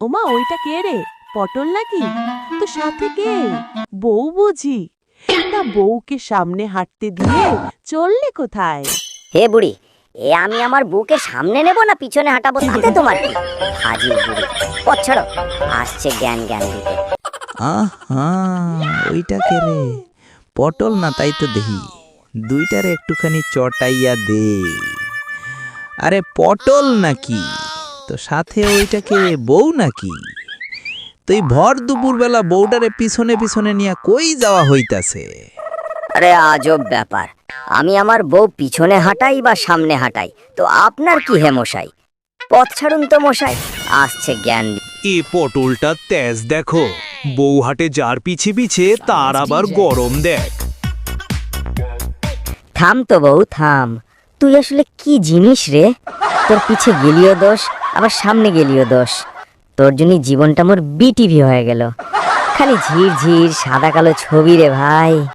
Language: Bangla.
ওমা ওইটা কে রে? পটল নাকি? তো সাথে কে? বউ বুঝি। তা বউকে সামনে হাঁটতে দিয়ে চললে কোথায়? হে বুড়ি এ আমি আমার বউকে সামনে নেব না পিছনে হাঁটাবো তাতে তোমার কি? হাজির বুড়ি। পথ ছাড়ো আসছে জ্ঞান জ্ঞান দিতে। আহা ওইটা কে রে? পটল না তাই তো দেহি দুইটারে একটুখানি চটাইয়া দে। আরে পটল নাকি? তো সাথে ওইটাকে বউ নাকি? তুই ভর দুপুরবেলা বউটারে পিছনে পিছনে নিয়ে কই যাওয়া হইতাছে? আরে আজব ব্যাপার। আমি আমার বউ পিছনে হাঁটাই বা সামনে হাঁটাই তো আপনার কি হে মশাই? পথ ছাড়ুন তো মশাই আসছে জ্ঞান এ পটলটা তেজ দেখো। বউ হাটে যার পিছে পিছে তার আবার গরম দেখ। থাম তো বউ থাম। তুই আসলে কি জিনিস রে? তোর পিছে গেলিও দোষ আবার সামনে গেলিও দোষ। তোর জন্যই জীবনটা মোর বিটিভি হয়ে গেল। খালি ঝির ঝির সাদা কালো ছবি রে ভাই।